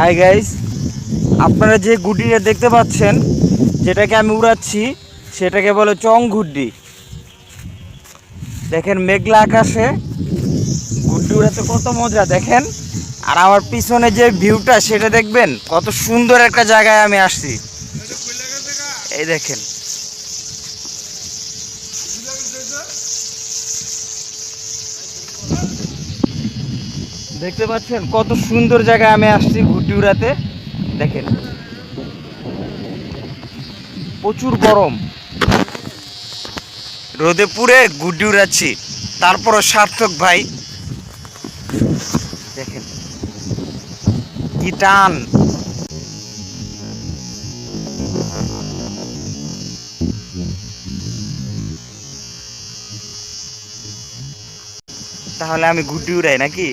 Hi guys আপনারা যে গুডিটা দেখতে পাচ্ছেন, যেটাকে আমি উড়াচ্ছি, সেটাকে বলে চং গুড্ডি। দেখেন মেঘলা আকাশে গুড্ডি উড়াতে কত মজা, দেখেন। আর আমার পিছনে যে ভিউটা, সেটা দেখবেন, কত সুন্দর একটা জায়গায় আমি আসছি। এই দেখেন। দেখতে পাচ্ছেন? কত সুন্দর জায়গায় আমি আসছি ঘুটি উড়াতে দেখেন। প্রচুর গরম। রোদে পুড়ে গুড্ডি উড়াচ্ছি তারপরও সার্থক ভাই। দেখেন। কি টান। তাহলে আমি গুড্ডি উড়াই নাকি?